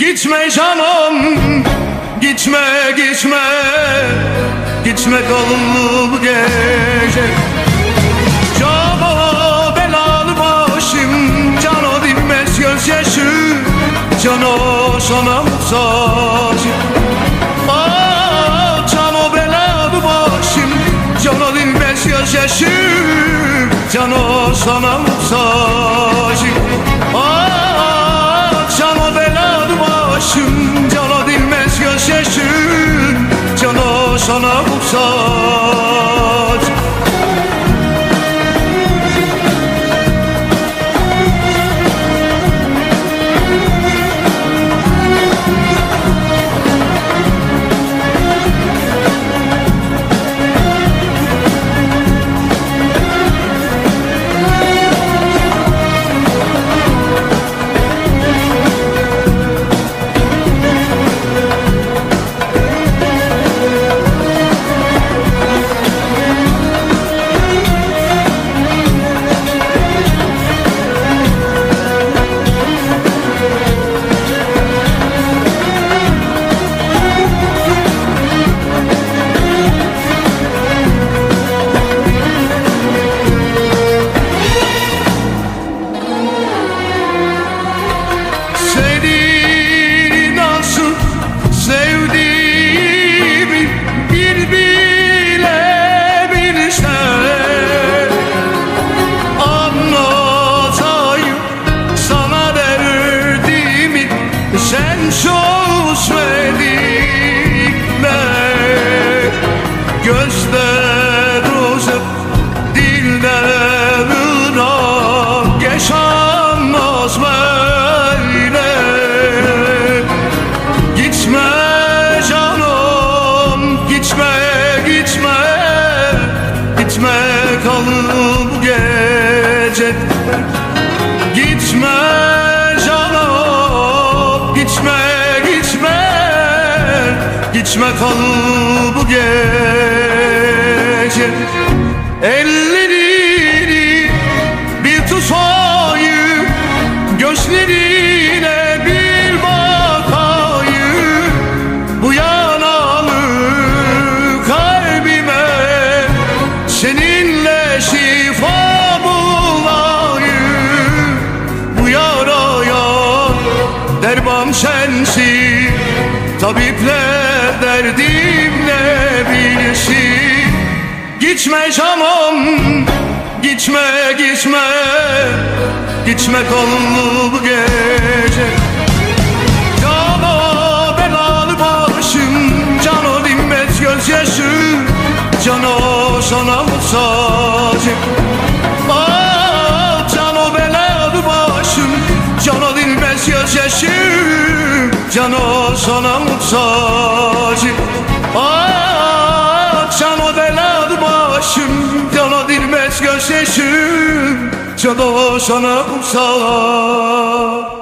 Gitme canım Gitme gitme Gitme kalın bu gece. Cana belalı başım Cana dinmez gözyaşı Cana sana muhtaç Ah cana belalı başım Cana dinmez gözyaşı Cana sana muhtaç Sana muhtaç gitme gitme Gitme kalın bu gece. Gitme canım gitme gitme Gitme kalın bu gece. Ellerini derman sensin. Tabipler derdim ne bilsin? Gitme canım Gitme gitme. Gitme kalın bu gece. Cana belalı başım Cana dinmez gözyaşı. Cana sana muhtacım Cana sana muhtacım Ah cana belalı başım Cana dinmez gözyaşı Cana sana muhtacım